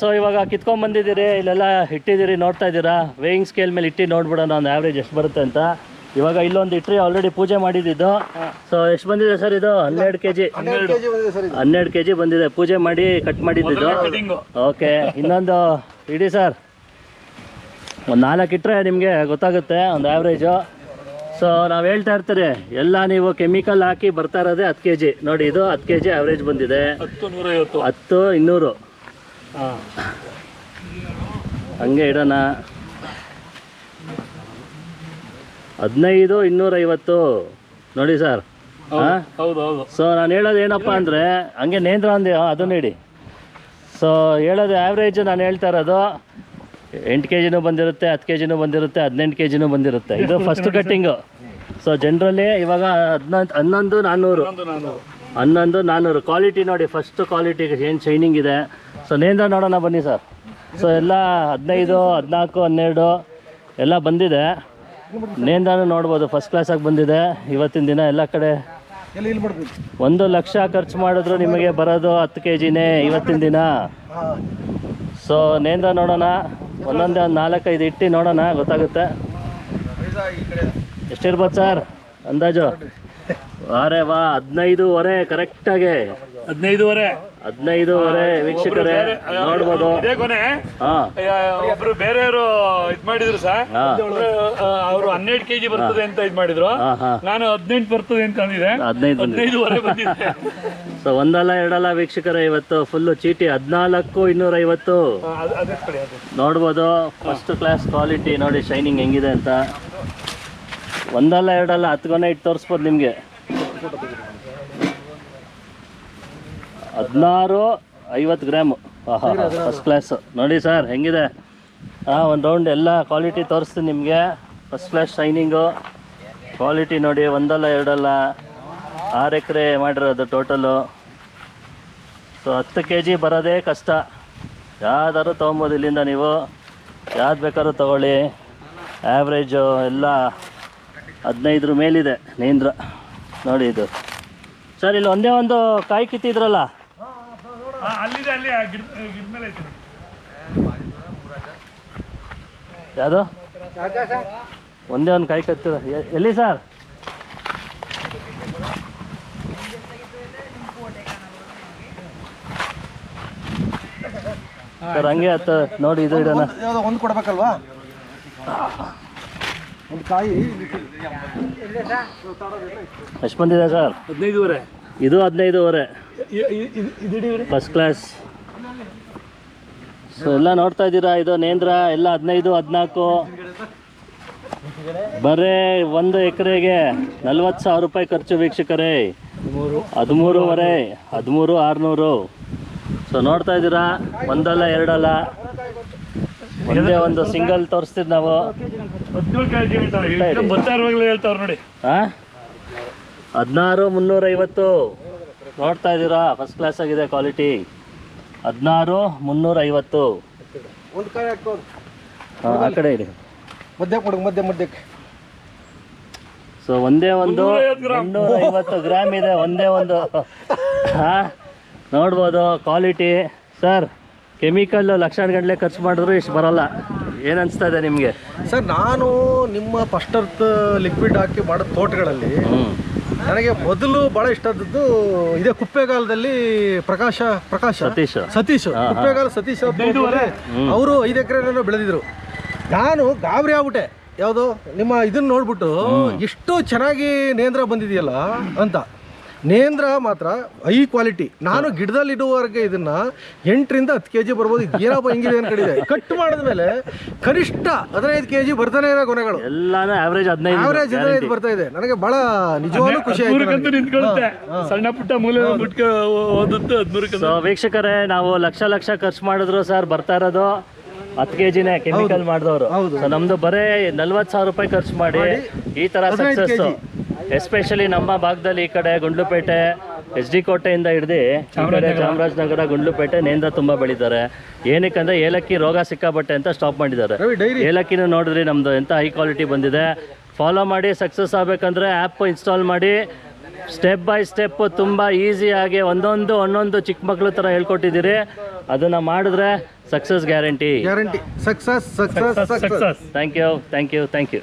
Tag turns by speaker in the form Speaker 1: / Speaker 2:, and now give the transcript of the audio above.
Speaker 1: So ಇವಾಗ ಕಿತ್ಕೊಂಡ್ ಬಂದಿದ್ದೀರಿ ಇಲ್ಲೆಲ್ಲ ಇಟ್ಟಿದ್ದೀರಿ ನೋಡ್ತಾ ಇದ್ದೀರಾ? ವೇಯಿಂಗ್ ಸ್ಕೇಲ್ ಮೇಲೆ ಇಟ್ಟು ನೋಡ್ಬಿಡೋಣ ಒಂದು ಆವ್ರೇಜ್ ಎಷ್ಟು ಬರುತ್ತೆ ಅಂತ. ಇವಾಗ ಇಲ್ಲೊಂದು ಇಟ್ರಿ ಆಲ್ರೆಡಿ ಪೂಜೆ ಮಾಡಿದ್ದು ಸೊ ಎಷ್ಟು ಬಂದಿದೆ ಸರ್ ಇದು? ಹನ್ನೆರಡು ಕೆ ಜಿ
Speaker 2: ಹನ್ನೆರಡು ಕೆಜಿ ಬಂದಿದೆ ಸರ್ ಇದು.
Speaker 1: ಹನ್ನೆರಡು ಕೆ ಜಿ ಬಂದಿದೆ ಪೂಜೆ ಮಾಡಿ ಕಟ್ ಮಾಡಿದ್ದು ಓಕೆ ಇನ್ನೊಂದು ಇಡಿ ಸರ್ ಒಂದು ನಾಲ್ಕು ಇಟ್ಟರೆ ನಿಮಗೆ ಗೊತ್ತಾಗುತ್ತೆ ಒಂದು ಆ್ಯಾವ್ರೇಜು ಸೊ ನಾವು ಹೇಳ್ತಾ ಇರ್ತೀರಿ ಎಲ್ಲ ನೀವು ಕೆಮಿಕಲ್ ಹಾಕಿ ಬರ್ತಾ ಇರೋದೇ ಹತ್ತು ಕೆ ಜಿ ನೋಡಿ ಇದು ಹತ್ತು ಕೆ ಜಿ ಆವ್ರೇಜ್ ಬಂದಿದೆ
Speaker 3: ಹತ್ತು
Speaker 1: ಇನ್ನೂರು.
Speaker 3: ಹಾಂ.
Speaker 1: ಹಂಗೆ ಇಡೋಣ. ಹದಿನೈದು ಇನ್ನೂರೈವತ್ತು. ನೋಡಿ ಸರ್. ಹಾಂ?
Speaker 3: ಹೌದು ಹೌದು.
Speaker 1: ಸೊ ನಾನು ಹೇಳೋದು ಏನಪ್ಪ ಅಂದರೆ ಹಂಗೆ ನೇಂದ್ರ ಅಂದೆ ಅದನ್ನು ಇಡಿ. ಸೊ ಹೇಳೋದು ಆ್ಯಾವ್ರೇಜ್ ನಾನು ಹೇಳ್ತಾ ಇರೋದು ಎಂಟು ಕೆ ಜಿನೂ ಬಂದಿರುತ್ತೆ ಹತ್ತು ಕೆ ಜಿನೂ ಬಂದಿರುತ್ತೆ ಹದಿನೆಂಟು ಕೆ ಜಿನೂ ಬಂದಿರುತ್ತೆ. ಇದು ಫಸ್ಟ್ ಕಟ್ಟಿಂಗು ಸೊ ಜನರಲಿ ಇವಾಗ ಹದಿನೊಂದು ಹನ್ನೊಂದು ನಾನ್ನೂರು ಹನ್ನೊಂದು ನಾನ್ನೂರು ಕ್ವಾಲಿಟಿ ನೋಡಿ ಫಸ್ಟ್ ಕ್ವಾಲಿಟಿ ಏನು ಶೈನಿಂಗ್ ಇದೆ? ಸೊ ನೇಂದ್ರ ನೋಡೋಣ ಬನ್ನಿ ಸರ್ ಸೊ ಎಲ್ಲ ಹದಿನೈದು, ಹದಿನಾಲ್ಕು, ಹನ್ನೆರಡು ಎಲ್ಲ ಬಂದಿದೆ. ನೇಂದ್ರನೂ ನೋಡ್ಬೋದು ಫಸ್ಟ್ ಕ್ಲಾಸಾಗಿ ಬಂದಿದೆ. ಇವತ್ತಿನ ದಿನ ಎಲ್ಲ ಕಡೆ ಒಂದು ಲಕ್ಷ ಖರ್ಚು ಮಾಡಿದ್ರು ನಿಮಗೆ ಬರೋದು ಹತ್ತು ಕೆ ಜಿನೇ ಇವತ್ತಿನ ದಿನ. ಸೊ ನೇಂದ್ರ ನೋಡೋಣ. ಒಂದೊಂದೇ ಒಂದು ನಾಲ್ಕೈದು ಇಟ್ಟು ನೋಡೋಣ, ಗೊತ್ತಾಗುತ್ತೆ. ಎಷ್ಟಿರ್ಬೋದು ಸರ್ ಅಂದಾಜು? ಅರೆ ವಾ, ಹದಿನೈದುವರೆ ಕರೆಕ್ಟಾಗಿ
Speaker 3: ಹದಿನೈದುವರೆ.
Speaker 1: ಹದಿನೈದುವರೆ ವೀಕ್ಷಕರೇ ನೋಡ್ಬೋದು.
Speaker 3: ಇದೇ ಕೊನೆ.
Speaker 1: ಹಾಂ.
Speaker 3: ಅಯ್ಯ, ಒಬ್ರು ಬೇರೆಯವರು ಇದ್ ಮಾಡಿದ್ರು ಸರ್
Speaker 1: ಹಾಂ.
Speaker 3: ಅವರು ಹನ್ನೆರಡು ಕೆಜಿ ಬರ್ತದೆ ಅಂತ ಇದ್ ಮಾಡಿದ್ರು.
Speaker 1: ಹಾಂ ಹಾಂ.
Speaker 3: ನಾನು ಹದಿನೆಂಟು ಬರ್ತದೆ ಅಂತ ಅಂದಿದೆ
Speaker 1: ಹದಿನೈದು ಬಂದಿದೆ.
Speaker 3: ಹದಿನೈದುವರೆ ಬಂದಿದೆ.
Speaker 1: ಸೊ ಒಂದಲ್ಲ ಎರಡಲ್ಲ ವೀಕ್ಷಕರೇ ಇವತ್ತು ಫುಲ್ಲು ಚೀಟಿ ಹದಿನಾಲ್ಕು ಇನ್ನೂರೈವತ್ತು.
Speaker 3: ಹಾ, ಅದ್- ಅದೇ ಕಡೆ ಅದು.
Speaker 1: ನೋಡ್ಬೋದು ಫಸ್ಟ್ ಕ್ಲಾಸ್ ಕ್ವಾಲಿಟಿ ನೋಡಿ ಶೈನಿಂಗ್ ಹೆಂಗಿದೆ ಅಂತ. ಒಂದಲ್ಲ ಎರಡಲ್ಲ ಹತ್ತು ಗೊನೆ ಇಟ್ಟು ತೋರಿಸ್ಬೋದು ನಿಮಗೆ. ಹದಿನಾರು ಐವತ್ತು ಗ್ರಾಮು. ಫಸ್ಟ್ ಕ್ಲಾಸು ನೋಡಿ ಸರ್ ಹೆಂಗಿದೆ? ಹಾಂ ಒಂದು ರೌಂಡ್ ಎಲ್ಲ ಕ್ವಾಲಿಟಿ ತೋರಿಸ್ತೀನಿ ನಿಮಗೆ. ಫಸ್ಟ್ ಕ್ಲಾಸ್ ಶೈನಿಂಗು ಕ್ವಾಲಿಟಿ ನೋಡಿ ಒಂದಲ್ಲ ಎರಡಲ್ಲ. ಆರು ಎಕರೆ ಮಾಡಿರೋದು ಟೋಟಲು ಸೊ ಹತ್ತು ಕೆ ಜಿ ಬರೋದೇ ಕಷ್ಟ. ಯಾವ್ದಾದ್ರು ತೊಗೊಬೋದು ಇಲ್ಲಿಂದ ನೀವು. ಯಾವ್ದು ಬೇಕಾದ್ರೂ ತೊಗೊಳ್ಳಿ. ಆ್ಯಾವ್ರೇಜು ಎಲ್ಲ ಹದಿನೈದರ ಮೇಲಿದೆ ನೇಂದ್ರ. ನೋಡಿ ಇದು. ಸರ್ ಇಲ್ಲಿ ಒಂದೇ ಒಂದು ಕಾಯಿ ಕಿತ್ತಿದ್ರಲ್ಲ?
Speaker 3: ಅಲ್ಲಿದೆ ಅಲ್ಲಿ ಆ ಗಿಡ ಗಿಡ ಮೇಲೆ ಐತೆ.
Speaker 1: ಯಾವುದು? ಒಂದೇ ಒಂದು ಕಾಯಿ ಕತ್ತಿರ ಎಲ್ಲಿ ಸರ್? ಸರ್ ಹಂಗೆ ಆತ ನೋಡಿ ಇದು ಇಡೋಣ.
Speaker 2: ಯಾವುದೋ ಒಂದು ಕೊಡ್ಬೇಕಲ್ವಾ? ಒಂದು ಕಾಯಿ.
Speaker 1: ಎಷ್ಟು ಬಂದಿದೆ ಸರ್?
Speaker 3: ಹದಿನೈದುವರೆ
Speaker 1: ಇದು ಹದಿನೈದುವರೆ. ಫಸ್ಟ್ ಕ್ಲಾಸ್ ಸೊ ಎಲ್ಲ ನೋಡ್ತಾ ಇದ್ದೀರಾ? ಇದು ನೇಂದ್ರ ಎಲ್ಲ ಹದಿನೈದು ಹದಿನಾಲ್ಕು. ಬರೇ ಒಂದು ಎಕರೆಗೆ ನಲ್ವತ್ತು ಸಾವಿರ ರೂಪಾಯಿ ಖರ್ಚು ವೀಕ್ಷಕರೇ. ಹದಿಮೂರುವರೆ ಹದಿಮೂರು ಆರುನೂರು. ಸೊ ನೋಡ್ತಾ ಇದ್ದೀರಾ? ಒಂದಲ್ಲ ಎರಡಲ್ಲ. ಒಂದೇ ಒಂದು ಸಿಂಗಲ್ ತೋರಿಸ್ತೀವಿ ನಾವು. ಹದಿನಾರು ಮುನ್ನೂರೈವತ್ತು. ನೋಡ್ತಾ ಇದ್ದೀರಾ? ಫಸ್ಟ್ ಕ್ಲಾಸ್ ಆಗಿದೆ ಕ್ವಾಲಿಟಿ ಹದಿನಾರು ಮುನ್ನೂರೈವತ್ತು.
Speaker 2: ಒಂದು
Speaker 1: ಹಾಂ ಆ ಕಡೆ ಇದೆ
Speaker 2: ಮಧ್ಯಕ್ಕೆ ಕೊಡು ಮಧ್ಯ ಮಧ್ಯಕ್ಕೆ.
Speaker 1: ಸೊ ಒಂದೇ ಒಂದು
Speaker 3: ಮುನ್ನೂರೈವತ್ತು ಗ್ರಾಮ್.
Speaker 1: ಗ್ರಾಮ್ ಇದೆ ಒಂದೇ ಒಂದು. ಹಾಂ ನೋಡ್ಬೋದು ಕ್ವಾಲಿಟಿ ಸರ್ ಕೆಮಿಕಲ್ ಲಕ್ಷಾನ್ ಗಂಟಲೆ ಖರ್ಚು ಮಾಡಿದ್ರು ಇಷ್ಟು ಬರಲ್ಲ. ಏನು ಅನಿಸ್ತಾ ಇದೆ ನಿಮಗೆ?
Speaker 2: ಸರ್ ನಾನು ನಿಮ್ಮ ಫಸ್ಟ್ ಅರ್ತ್ ಲಿಕ್ವಿಡ್ ಹಾಕಿ ಮಾಡೋ ತೋಟಗಳಲ್ಲಿ
Speaker 1: ಹ್ಞೂ
Speaker 2: ನನಗೆ ಮೊದಲು ಬಹಳ ಇಷ್ಟ ಆದದ್ದು ಇದೇ ಕುಪ್ಪೆಗಾಲದಲ್ಲಿ ಪ್ರಕಾಶ ಪ್ರಕಾಶ?
Speaker 1: ಸತೀಶ್.
Speaker 2: ಸತೀಶ್. ಕುಪ್ಪೆಗಾಲ ಸತೀಶ್ ಅವರು ಐದು ಎಕರೆ ಬೆಳೆದಿದ್ರು. ನಾನು ಗಾಬರಿ ಆಗ್ಬಿಟ್ಟೆ. ಯಾವುದು ನಿಮ್ಮ ಇದನ್ನ ನೋಡ್ಬಿಟ್ಟು ಎಷ್ಟು ಚೆನ್ನಾಗಿ ನೇಂದ್ರ ಬಂದಿದೆಯಲ್ಲ ಅಂತ. ನೇಂದ್ರ ಮಾತ್ರ ಹೈ ಕ್ವಾಲಿಟಿ. ನಾನು ಗಿಡದಲ್ಲಿ ಇಡುವವರೆಗೆ ಇದನ್ನ ಎಂಟರಿಂದ ಹತ್ತು ಕೆಜಿ ಬರ್ಬೋದು. ಇದು ಏನಪ್ಪ ಹಿಂಗಿದೆ ಅನ್ಕೊಂಡಿದೆ ಕಟ್ ಮಾಡಿದ್ಮೇಲೆ ಕನಿಷ್ಠ ಹದಿನೈದು ಕೆಜಿ ಬರ್ತಾನೆ ಇರೋ ಕೊನೆಗಳು
Speaker 1: ಎಲ್ಲಾನು ಆವ್ರೇಜ್ ಹದಿನೈದು
Speaker 2: ಆವರೇಜ್ ಹದಿನೈದು ಬರ್ತಾ ಇದೆ. ನನಗೆ ಬಹಳ ನಿಜವಾಗ್ಲೂ ಖುಷಿ ಆಯ್ತು.
Speaker 3: ನಿಂತ್ಕೊಳ್ಳುತ್ತೆ ಸಣ್ಣ ಪುಟ್ಟ ಮೂಲೆ ಓದುತ್ತೆ ಹದಿಮೂರಕ್ಕೆ
Speaker 1: ವೀಕ್ಷಕರೇ ನಾವು ಲಕ್ಷ ಲಕ್ಷ ಖರ್ಚು ಮಾಡಿದ್ರು ಸರ್ ಬರ್ತಾ ಇರೋದು. ಹತ್ತು ಕೆ ಜಿನೇ ಕೆಮಿಕಲ್ ಮಾಡಿದವರು.
Speaker 2: ಹೌದು.
Speaker 1: ಸೊ ನಮ್ದು ಬರೇ ನಲ್ವತ್ತು ಸಾವಿರ ರೂಪಾಯಿ ಖರ್ಚು ಮಾಡಿ ಈ ತರ ಸಕ್ಸಸ್ ಎಸ್ಪೆಷಲಿ ನಮ್ಮ ಭಾಗದಲ್ಲಿ ಈ ಕಡೆ ಗುಂಡ್ಲುಪೇಟೆ ಎಚ್ ಡಿ ಕೋಟೆಯಿಂದ ಹಿಡ್ದು ಈ ಕಡೆ ಚಾಮರಾಜನಗರ. ಗುಂಡ್ಲುಪೇಟೆ ನೇಂದ್ರ ತುಂಬ ಬೆಳೀತಾರೆ. ಏನಕ್ಕಂದ್ರೆ ಏಲಕ್ಕಿ ರೋಗ ಸಿಕ್ಕಾಬಟ್ಟೆ ಅಂತ ಸ್ಟಾಪ್ ಮಾಡಿದ್ದಾರೆ. ಏಲಕ್ಕಿನ ನೋಡಿದ್ರಿ ನಮ್ದು ಎಂತ ಹೈ ಕ್ವಾಲಿಟಿ ಬಂದಿದೆ. ಫಾಲೋ ಮಾಡಿ ಸಕ್ಸಸ್ ಆಗ್ಬೇಕಂದ್ರೆ ಆ್ಯಪ್ ಇನ್ಸ್ಟಾಲ್ ಮಾಡಿ ಸ್ಟೆಪ್ ಬೈ ಸ್ಟೆಪ್ ತುಂಬ ಈಸಿಯಾಗಿ ಒಂದೊಂದು ಒಂದೊಂದು ಚಿಕ್ಕ ಮಕ್ಳು ಥರ ಹೇಳ್ಕೊಟ್ಟಿದ್ದೀರಿ. ಅದನ್ನು ಮಾಡಿದ್ರೆ success guarantee
Speaker 2: guarantee success
Speaker 3: success
Speaker 1: thank you thank you thank you